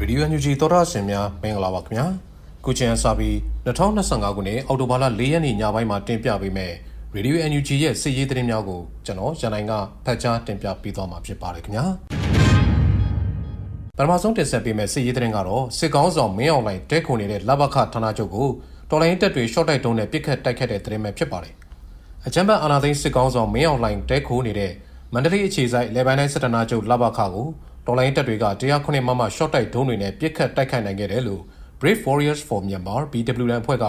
ရေဒီယိုအန်ယူဂျီသောတာရှင်များမင်္ဂလာပါခင်ဗျာခုချိန်အစပြီး2025ခုနှစ်အောက်တိုဘာလ4ရက်နေ့ညပိုင်းမှာတင်ပြပေးမယ်ရေဒီယိုအန်ယူဂျီရဲ့စစ်ရေးသတင်းများကိုကျွန်တော်ရန်နိုင်ကဖတ်ကြားတင်ပြပေးသွားမှာဖြစ်ပါတယ်ခင်ဗျာပထမဆုံးတင်ဆက်ပေးမယ့်စစ်ရေးသတင်းကတော့စစ်ကောင်းဆောင်မင်းအောင်လှိုင်တဲခုန်နေတဲ့လဘခဌာနချုပ်ကိုတော်လိုင်းတက်တွေရှော့တိုက်တုံးနဲ့ပစ်ခတ်တိုက်ခတ်တဲ့သတင်းပဲဖြစ်ပါတယ်အကြမ်းဖက်အာဏာသိမ်းစစ်ကောင်းဆောင်မင်းအောင်လှိုင်တဲခိုးနေတဲ့မန္တလေးအခြေစိုက်လေပိုင်းတိုင်းစစ်တနာချုပ်လဘခကို တော်လိုင်းတက်တွေက109မမရှော့တိုက်ဒုံးတွေနဲ့ပစ်ခတ်တိုက်ခိုက်နိုင်ခဲ့တယ်လို့ Brave Warriors for Myanmar BWN အဖွဲ့က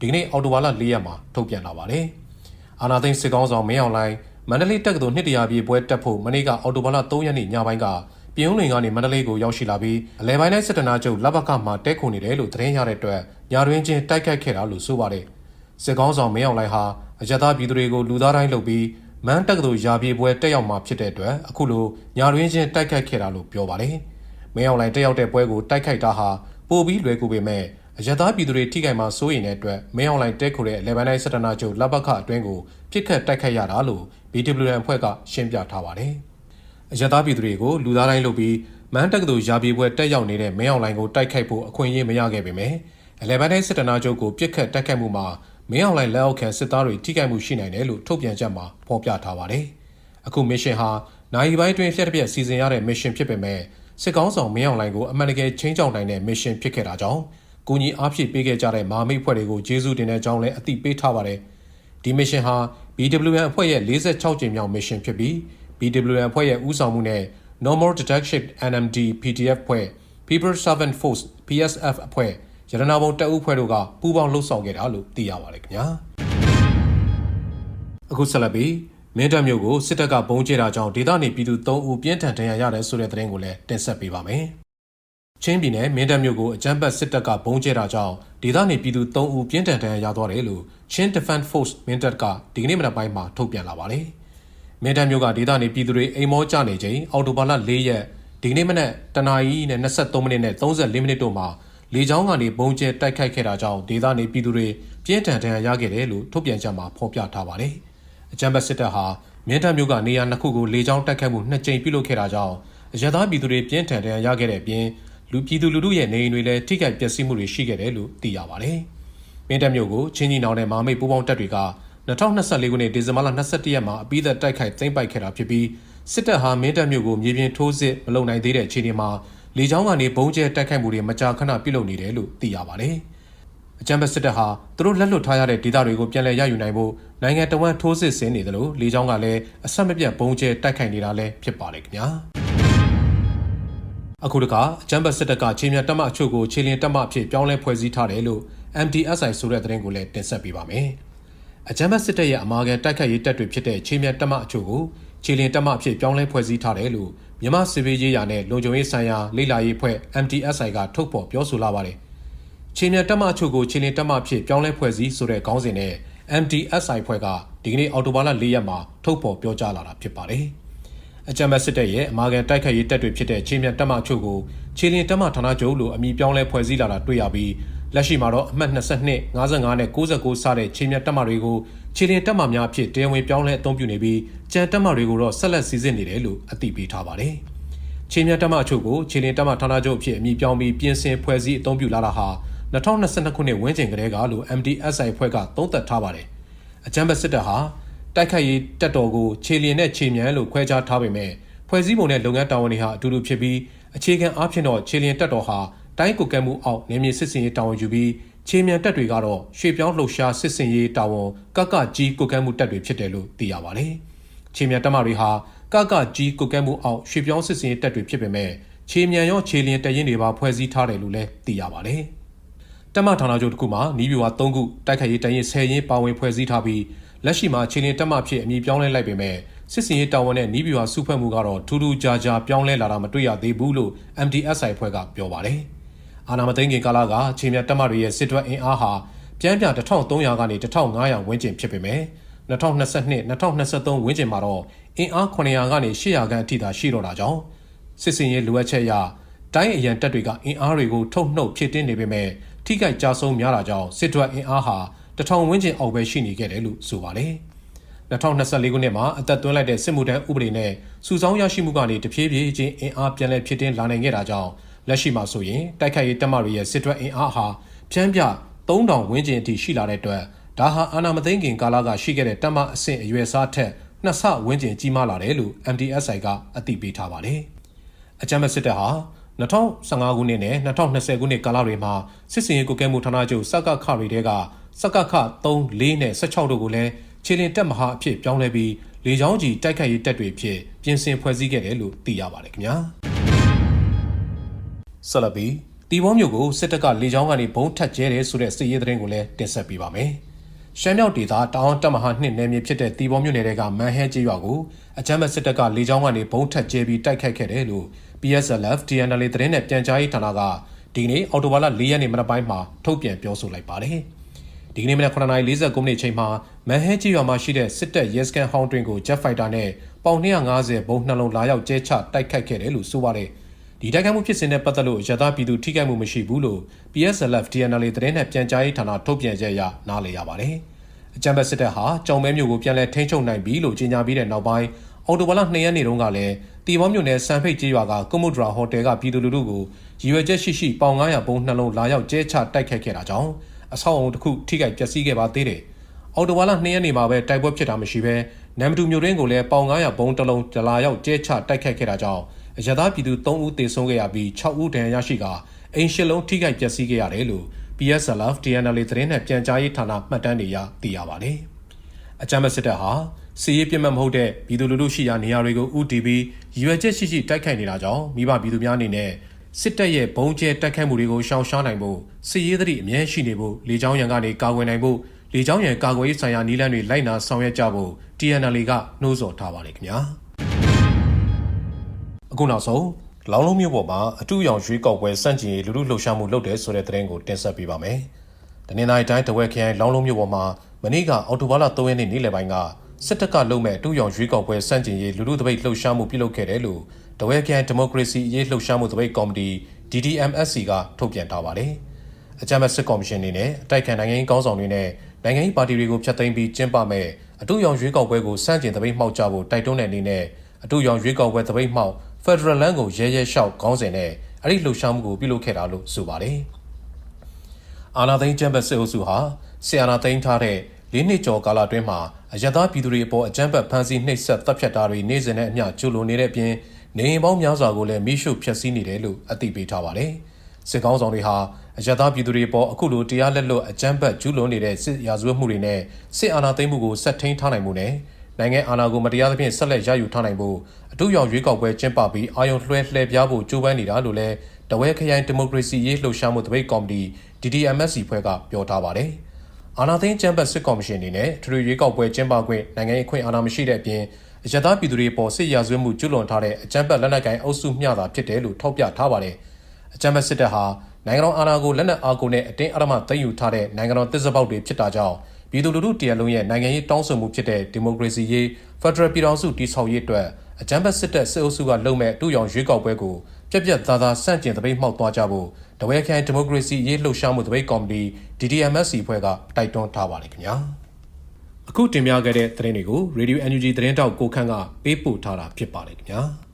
ဒီကနေ့အော်တိုဘာလ4ရက်မှာထုတ်ပြန်လာပါတယ်။အာနာသိန်းစစ်ကောင်းဆောင်မင်းအောင်လှိုင်မန္တလေးတက္ကသိုလ်နှစ်တရာပြည်ပွဲတက်ဖို့မနေ့ကအော်တိုဘာလ3ရက်နေ့ညပိုင်းကပြည်ုံးလင်ကနေမန္တလေးကိုရောက်ရှိလာပြီးအလဲပိုင်းတိုင်းစစ်တနာချုပ်လဘကမှာတဲခုန်နေတယ်လို့သတင်းရတဲ့အတွက်ညာတွင်ချင်းတိုက်ခိုက်ခဲ့တာလို့ဆိုပါတယ်။စစ်ကောင်းဆောင်မင်းအောင်လှိုင်ဟာအကြသားပြည်သူတွေကိုလူသားတိုင်းလုပ်ပြီး မန်းတက္ကသိုလ်ရာပြေပွဲတက်ရောက်မှာဖြစ်တဲ့အတွက်အခုလိုညာတွင်ချင်းတိုက်ခိုက်ခဲ့တာလို့ပြောပါတယ်။မင်းအောင်လှိုင်တက်ရောက်တဲ့ပွဲကိုတိုက်ခိုက်တာဟာပိုပြီးလွယ်ကူပေမဲ့အရသာပြည်သူတွေထိခိုက်မှာစိုးရိမ်တဲ့အတွက်မင်းအောင်လှိုင်တက်ခုတဲ့လေဘန်တိုင်းစစ်တနာချုပ်လက်ဘခအတွင်းကိုပြစ်ခတ်တိုက်ခိုက်ရတာလို့ BWN အဖွဲ့ကရှင်းပြထားပါတယ်။အရသာပြည်သူတွေကိုလူသားတိုင်းလုပ်ပြီးမန်းတက္ကသိုလ်ရာပြေပွဲတက်ရောက်နေတဲ့မင်းအောင်လှိုင်ကိုတိုက်ခိုက်ဖို့အခွင့်အရေးမရခဲ့ပေမဲ့အလဲဘန်တိုင်းစစ်တနာချုပ်ကိုပြစ်ခတ်တိုက်ခိုက်မှုမှာ မင်းအောင်လှိုင်လက်အောက်ခံစစ်သားတွေထိခိုက်မှုရှိနိုင်တယ်လို့ထုတ်ပြန်ချက်မှာဖော်ပြထားပါတယ်။အခုမစ်ရှင်ဟာနိုင်ပိုင်းအတွင်းဖျက်တစ်ပြက်စီစဉ်ရတဲ့မစ်ရှင်ဖြစ်ပေမဲ့စစ်ကောင်းဆောင်မင်းအောင်လှိုင်ကိုအမှန်တကယ်ချင်းချောင်းနိုင်တဲ့မစ်ရှင်ဖြစ်ခဲ့တာကြောင့်ကူညီအားဖြည့်ပေးခဲ့ကြတဲ့မာမိတ်ဖွဲ့တွေကိုကျေးဇူးတင်တဲ့အကြောင်းလည်းအသိပေးထားပါတယ်။ဒီမစ်ရှင်ဟာ BWN အဖွဲ့ရဲ့46ကြိမ်မြောက်မစ်ရှင်ဖြစ်ပြီး BWN အဖွဲ့ရဲ့ဦးဆောင်မှုနဲ့ Normal Detection NMD PDF ဖွဲ့ People Servant Force PSF အဖွဲ့ ရတနာဘုံတပ်ဦးဖွဲ့တို့ကပူးပေါင်းလှုပ်ဆောင်ခဲ့တာလို့သိရပါတယ်ခင်ဗျာအခုဆက်လက်ပြီးမင်းတပ်မျိုးကိုစစ်တပ်ကဘုံကျဲတာကြောင့်ဒေသနေပြည်သူ3ဦးပြင်းထန်ဒဏ်ရာရတယ်ဆိုတဲ့သတင်းကိုလည်းတင်ဆက်ပေးပါမယ်ချင်းပြည်နယ်မင်းတပ်မျိုးကိုအကြမ်းဖက်စစ်တပ်ကဘုံကျဲတာကြောင့်ဒေသနေပြည်သူ3ဦးပြင်းထန်ဒဏ်ရာရသွားတယ်လို့ချင်း Defense Force မင်းတပ်ကဒီကနေ့မနက်ပိုင်းမှာထုတ်ပြန်လာပါတယ်မင်းတပ်မျိုးကဒေသနေပြည်သူတွေအိမ်မောကြနေချိန်အော်တိုဘာလ4ရက်ဒီကနေ့မနက်တနာရီနဲ့23မိနစ်နဲ့34မိနစ်တို့မှာ လေကြောင်းကနေပုံကျဲတိုက်ခိုက်ခဲ့တာကြောင့်ဒေသနေပြည်သူတွေပြင်းထန်ဒဏ်ရာရခဲ့တယ်လို့ထုတ်ပြန်ချက်မှာဖော်ပြထားပါတယ်။အကြမ်းဖက်စစ်တပ်ဟာမြင်းတပ်မျိုးကနေရာနှစ်ခုကိုလေကြောင်းတိုက်ခိုက်မှုနှစ်ကြိမ်ပြုလုပ်ခဲ့တာကြောင့်အရသာပြည်သူတွေပြင်းထန်ဒဏ်ရာရခဲ့တဲ့အပြင်လူပြည်သူလူထုရဲ့နေအိမ်တွေလည်းထိခိုက်ပျက်စီးမှုတွေရှိခဲ့တယ်လို့သိရပါတယ်။မြင်းတပ်မျိုးကိုချင်းကြီးနောင်တဲ့မာမိတ်ပူးပေါင်းတပ်တွေက2024ခုနှစ်ဒီဇင်ဘာလ22ရက်မှာအပိသက်တိုက်ခိုက်သိမ်းပိုက်ခဲ့တာဖြစ်ပြီးစစ်တပ်ဟာမင်းတပ်မျိုးကိုမြေပြင်ထိုးစစ်မလုပ်နိုင်သေးတဲ့အခြေအနေမှာ လေကြောင်းကနေဘုံကျဲတိုက်ခိုက်မှုတွေမကြာခဏပြုလုပ်နေတယ်လို့သိရပါတယ်။အကြံဖက်စစ်တပ်ဟာသူတို့လက်လွတ်ထားရတဲ့ဒေသတွေကိုပြန်လည်ရယူနိုင်ဖို့နိုင်ငံတော်ဝန်ထိုးစစ်ဆင်နေတယ်လို့လေကြောင်းကလည်းအဆက်မပြတ်ဘုံကျဲတိုက်ခိုက်နေတာလည်းဖြစ်ပါတယ်ခင်ဗျာ။အခုတခါအကြံဖက်စစ်တပ်ကချင်းမြတ်တပ်မအချို့ကိုခြေလျင်တပ်မအဖြစ်ပြောင်းလဲဖွဲ့စည်းထားတယ်လို့ MDSI ဆိုတဲ့သတင်းကိုလည်းတင်ဆက်ပေးပါမယ်။အကြံဖက်စစ်တပ်ရဲ့အမာခံတိုက်ခိုက်ရေးတပ်တွေဖြစ်တဲ့ချင်းမြတ်တပ်မအချို့ကိုခြေလျင်တပ်မအဖြစ်ပြောင်းလဲဖွဲ့စည်းထားတယ်လို့ မြန်မာစစ်ဘေးရေးရာနဲ့လုံခြုံရေးဆိုင်ရာလိလာရေးဖွဲ့ MTSI ကထုတ်ဖော်ပြောဆိုလာပါတယ်။ချင်းမြတ်တပ်မအချို့ကိုချင်းလင်းတပ်မဖြစ်ပြောင်းလဲဖွဲ့စည်းဆိုတဲ့ခေါင်းစဉ်နဲ့ MTSI ဖွဲ့ကဒီကနေ့အော်တိုဘာလ၄ရက်မှာထုတ်ဖော်ပြောကြားလာတာဖြစ်ပါတယ်။အကြံမဲ့စစ်တပ်ရဲ့အမာခံတိုက်ခိုက်ရေးတပ်တွေဖြစ်တဲ့ချင်းမြတ်တပ်မအချို့ကိုချင်းလင်းတပ်မဌာနချုပ်လို့အမည်ပြောင်းလဲဖွဲ့စည်းလာတာတွေ့ရပြီး လက်ရှိမှာတော့အမှတ်22 55နဲ့69စတဲ့ချင်းမြတ်တပ်မတွေကိုခြေလျင်တပ်မများအဖြစ်တရားဝင်ပြောင်းလဲအသုံးပြုနေပြီးကြံတပ်မတွေကိုတော့ဆက်လက်စီစစ်နေတယ်လို့အသိပေးထားပါတယ်။ခြေမြတ်တပ်မအချို့ကိုခြေလျင်တပ်မဌာနချုပ်အဖြစ်အမည်ပြောင်းပြီးပြင်ဆင်ဖွဲ့စည်းအသုံးပြုလာတာဟာ2022ခုနှစ်ဝန်းကျင်ကတည်းကလို့ MDSI ဖွဲ့ကသုံးသပ်ထားပါတယ်။အကြံဘက်စစ်တပ်ဟာတိုက်ခိုက်ရေးတပ်တော်ကိုခြေလျင်နဲ့ခြေမြန်လို့ခွဲခြားထားပေမဲ့ဖွဲ့စည်းပုံနဲ့လုပ်ငန်းတာဝန်တွေဟာအတူတူဖြစ်ပြီးအခြေခံအားဖြင့်တော့ခြေလျင်တပ်တော်ဟာ တိုင်းကိုကဲမှုအောက်နေမြေစစ်စင်ရေးတာဝန်ယူပြီးခြေမြန်တပ်တွေကတော့ရွှေပြောင်းလှုပ်ရှားစစ်စင်ရေးတာဝန်ကကကြီးကိုကဲမှုတပ်တွေဖြစ်တယ်လို့သိရပါတယ်။ခြေမြန်တပ်မတွေဟာကကကြီးကိုကဲမှုအောက်ရွှေပြောင်းစစ်စင်ရေးတပ်တွေဖြစ်ပေမဲ့ခြေမြန်ရောခြေလျင်တရင်တွေပါဖွဲ့စည်းထားတယ်လို့လည်းသိရပါတယ်။တပ်မဌာနချုပ်တစ်ခုမှာနီးပြူဟာ၃ခုတိုက်ခိုက်ရေးတရင်10ရင်းပါဝင်ဖွဲ့စည်းထားပြီးလက်ရှိမှာခြေလျင်တပ်မဖြစ်အမည်ပြောင်းလဲလိုက်ပေမဲ့စစ်စင်ရေးတာဝန်နဲ့နီးပြူဟာစုဖွဲ့မှုကတော့ထူးထူးခြားခြားပြောင်းလဲလာတာမတွေ့ရသေးဘူးလို့ MDSI ဖွဲ့ကပြောပါတယ်။ အာနာမသိန်းခင်ကာလကချင်းမြတ်တပ်မတွေရဲ့စစ်တွက်အင်အားဟာပြန်ပြန်1300ကနေ1500ဝန်းကျင်ဖြစ်ပေမဲ့2022 2023ဝန်းကျင်မှာတော့အင်အား900ကနေ800ခန့်အထိသာရှိတော့တာကြောင့်စစ်စင်ရေးလိုအပ်ချက်အရတိုင်းအရန်တပ်တွေကအင်အားတွေကိုထုတ်နှုတ်ဖြစ်တင်းနေပေမဲ့ထိခိုက်ကြဆုံးများတာကြောင့်စစ်တွက်အင်အားဟာတထောင်ဝန်းကျင်အောက်ပဲရှိနေခဲ့တယ်လို့ဆိုပါတယ်2024ခုနှစ်မှာအသက်သွင်းလိုက်တဲ့စစ်မှုထမ်းဥပဒေနဲ့စုဆောင်းရရှိမှုကနေတဖြည်းဖြည်းချင်းအင်အားပြန်လည်ဖြစ်တင်းလာနိုင်ခဲ့တာကြောင့် လက်ရှိမှာဆိုရင်တိုက်ခိုက်ရေးတပ်မတွေရဲ့စစ်တွက်အင်အားဟာဖြန်းပြ3000ဝန်းကျင်အထိရှိလာတဲ့အတွက်ဒါဟာအာဏာမသိမ်းခင်ကာလကရှိခဲ့တဲ့တပ်မအဆင့်အရွယ်စားထက်နှစ်ဆဝန်းကျင်ကြီးမားလာတယ်လို့ MDSI ကအသိပေးထားပါတယ်။အကြမ်းဖက်စစ်တပ်ဟာ2015ခုနှစ်နဲ့2020ခုနှစ်ကာလတွေမှာစစ်စင်ရေးကုကဲမှုဌာနချုပ်စကခတွေတဲကစကခ3 4နဲ့16တို့ကိုလည်းခြေလင်တက်မဟာအဖြစ်ပြောင်းလဲပြီးလေကြောင်းကြီးတိုက်ခိုက်ရေးတပ်တွေဖြစ်ပြင်ဆင်ဖွဲ့စည်းခဲ့တယ်လို့သိရပါတယ်ခင်ဗျာ ဆက်လက်ပြီးတီဘောမျိုးကိုစစ်တပ်ကလေကြောင်းကနေဘုံထပ်ကျဲတယ်ဆိုတဲ့စစ်ရေးသတင်းကိုလည်းတင်ဆက်ပေးပါမယ်ရှမ်းမြောက်ဒေသတောင်တက်မဟာနှစ်နယ်မြေဖြစ်တဲ့တီဘောမျိုးနယ်တွေကမန်ဟဲကျေးရွာကိုအကြမ်းဖက်စစ်တပ်ကလေကြောင်းကနေဘုံထပ်ကျဲပြီးတိုက်ခိုက်ခဲ့တယ်လို့ PSLF TNL သတင်းနဲ့ပြန်ကြားရေးဌာနကဒီကနေ့အော်တိုဘာလ၄ရက်နေ့မနက်ပိုင်းမှာထုတ်ပြန်ပြောဆိုလိုက်ပါတယ်။ဒီကနေ့မနက်9:49မိနစ်အချိန်မှာမန်ဟဲကြီးရွာမှာရှိတဲ့စစ်တပ်ရဲစခန်းဟောင်းတွင်ကို Jet Fighter နဲ့ပေါင်250ဘုံနှလုံးလာရောက်ကျဲချတိုက်ခိုက်ခဲ့တယ်လို့ဆိုပါတယ်။ ဒီတိုက်ခိုက်မှုဖြစ်စဉ်နဲ့ပတ်သက်လို့ရသပြည်သူထိခိုက်မှုမရှိဘူးလို့ PSLF TNL သတင်းနဲ့ပြန်ကြားရေးဌာနထုတ်ပြန်ချက်အရနားလည်ရပါတယ်။အကြံဘက်စစ်တပ်ဟာကြောင်မဲမျိုးကိုပြန်လည်ထိန်းချုပ်နိုင်ပြီလို့ကြေညာပြီးတဲ့နောက်ပိုင်းအော်တိုဘာလ2ရက်နေ့တုန်းကလည်းတီဘောမြို့နယ်စံဖိတ်ကျေးရွာကကွန်မုဒရာဟိုတယ်ကပြည်သူလူထုကိုရည်ရွယ်ချက်ရှိရှိပေါင်900ပုံနှလုံးလာရောက်ကျဲချတိုက်ခိုက်ခဲ့တာကြောင့်အဆောက်အုံတစ်ခုထိခိုက်ပျက်စီးခဲ့ပါသေးတယ်။အော်တိုဘာလ2ရက်နေ့မှာပဲတိုက်ပွဲဖြစ်တာမရှိဘဲနမ်မတူမြို့ရင်းကိုလည်းပေါင်900ပုံတစ်လုံးကြလာရောက်ကျဲချတိုက်ခိုက်ခဲ့တာကြောင့် အရသာပြည်သူ3ဦးသေဆုံးခဲ့ရပြီး6ဦးဒဏ်ရာရရှိကာအိမ်ရှစ်လုံးထိခိုက်ပျက်စီးခဲ့ရတယ်လို့ PSLF TNL သတင်းနဲ့ပြန်ကြားရေးဌာနမှတ်တမ်းတွေရသိရပါတယ်။အကြမ်းဖက်စစ်တပ်ဟာစီးရေးပြစ်မှတ်မဟုတ်တဲ့ပြည်သူလူထုရှိရာနေရာတွေကိုဥတီပြီးရည်ရွယ်ချက်ရှိရှိတိုက်ခိုက်နေတာကြောင့်မိဘပြည်သူများအနေနဲ့စစ်တပ်ရဲ့ဘုံကျဲတိုက်ခိုက်မှုတွေကိုရှောင်ရှားနိုင်ဖို့စီးရေးသတိအမြဲရှိနေဖို့လေကြောင်းရန်ကနေကာကွယ်နိုင်ဖို့လေကြောင်းရန်ကာကွယ်ရေးဆိုင်ရာနည်းလမ်းတွေလိုက်နာဆောင်ရွက်ကြဖို့ TNL ကနှိုးဆော်ထားပါတယ်ခင်ဗျာ အခုနောက်ဆုံးလောင်းလုံးမြို့ပေါ်မှာအတူရောင်ရွေးကောက်ပွဲစန့်ကျင်ရေးလူလူလှုပ်ရှားမှုလုပ်တယ်ဆိုတဲ့သတင်းကိုတင်ဆက်ပေးပါမယ်။တနင်္လာရီတိုင်းတဝက်ခရိုင်လောင်းလုံးမြို့ပေါ်မှာမနေ့ကအော်တိုဘားလ3ရက်နေ့နေ့လယ်ပိုင်းကစစ်တပ်ကလုံမဲ့အတူရောင်ရွေးကောက်ပွဲစန့်ကျင်ရေးလူလူတပိတ်လှုပ်ရှားမှုပြုလုပ်ခဲ့တယ်လို့တဝဲကန်ဒီမိုကရေစီအရေးလှုပ်ရှားမှုတပိတ်ကော်မတီ DDMSC ကထုတ်ပြန်ထားပါတယ်။အကြမ်းဖက်စစ်ကော်မရှင်အနေနဲ့အတိုက်ခံနိုင်ငံရေးကောင်းဆောင်တွေနဲ့နိုင်ငံရေးပါတီတွေကိုဖျက်သိမ်းပြီးကျင်းပမဲ့အတူရောင်ရွေးကောက်ပွဲကိုစန့်ကျင်တပိတ်မှောက်ကြဖို့တိုက်တွန်းတဲ့အနေနဲ့အတူရောင်ရွေးကောက်ပွဲတပိတ်မှောက် Federal Land ကိုရဲရဲလျှောက်ခေါင်းစဉ်နဲ့အဲ့ဒီလှုပ်ရှားမှုကိုပြုလုပ်ခဲ့တာလို့ဆိုပါတယ်။အာနာသိန်းကျမ်းဘတ်စစ်အုပ်စုဟာဆီအာနာသိန်းထားတဲ့၄နှစ်ကျော်ကာလအတွင်းမှာအရသာပြည်သူတွေအပေါ်အကြမ်းဖက်ဖမ်းဆီးနှိပ်စက်တပ်ဖြတ်တာတွေနေ့စဉ်နဲ့အမျှကျူးလွန်နေတဲ့အပြင်နေအိမ်ပေါင်းများစွာကိုလည်းမိရှုဖျက်ဆီးနေတယ်လို့အသိပေးထားပါတယ်။စစ်ကောင်းဆောင်တွေဟာအရသာပြည်သူတွေအပေါ်အခုလိုတရားလက်လွတ်အကြမ်းဖက်ကျူးလွန်နေတဲ့စစ်ရာဇဝတ်မှုတွေနဲ့စစ်အာဏာသိမ်းမှုကိုဆက်ထိန်ထားနိုင်မှုနဲ့ နိုင်ငံအာဏာကိုမတရားသဖြင့်ဆက်လက်ရယူထားနိုင်ဖို့အထူးရောင်ရွေးကောက်ပွဲကျင်းပပြီးအာယုံလွှဲလှည့်ပြားဖို့ကြိုးပမ်းနေတာလို့လည်းတဝဲခရိုင်ဒီမိုကရေစီရေးလှုပ်ရှားမှုတပိတ်ကော်မတီ DDMSC ဖွဲ့ကပြောထားပါတယ်။အာဏာသိမ်းကျန်းပတ်စစ်ကော်မရှင်အနေနဲ့ထထရွေးကောက်ပွဲကျင်းပခွင့်နိုင်ငံရေးအခွင့်အာဏာမရှိတဲ့အပြင်အရသာပြည်သူတွေပေါ်စစ်ရာဇဝတ်မှုကျူးလွန်ထားတဲ့အကြမ်းဖက်လက်နက်ကိုင်အုပ်စုမျှတာဖြစ်တယ်လို့ထောက်ပြထားပါတယ်။အကြမ်းဖက်စစ်တပ်ဟာနိုင်ငံတော်အာဏာကိုလက်နက်အားကိုနဲ့အတင်းအဓမ္မသိမ်းယူထားတဲ့နိုင်ငံတော်တစ်စပေါက်တွေဖြစ်တာကြောင့် ပြည်သူလူထုတရားလုံးရဲ့နိုင်ငံရေးတောင်းဆိုမှုဖြစ်တဲ့ဒီမိုကရေစီရေးဖက်ဒရယ်ပြည်ထောင်စုတည်ဆောက်ရေးအတွက်အကြမ်းဖက်စစ်တပ်စစ်အုပ်စုကလုံမဲ့တူရောင်ရွေးကောက်ပွဲကိုပြက်ပြက်သားသားစန့်ကျင်တပိတ်မှောက်သွားကြဖို့တဝဲခိုင်ဒီမိုကရေစီရေးလှုပ်ရှားမှုတပိတ်ကော်မတီ DDMSC ဖွဲ့ကတိုက်တွန်းထားပါတယ်ခင်ဗျာအခုတင်ပြခဲ့တဲ့သတင်းတွေကို Radio NUG သတင်းတောက်ကိုခန့်ကပေးပို့ထားတာဖြစ်ပါတယ်ခင်ဗျာ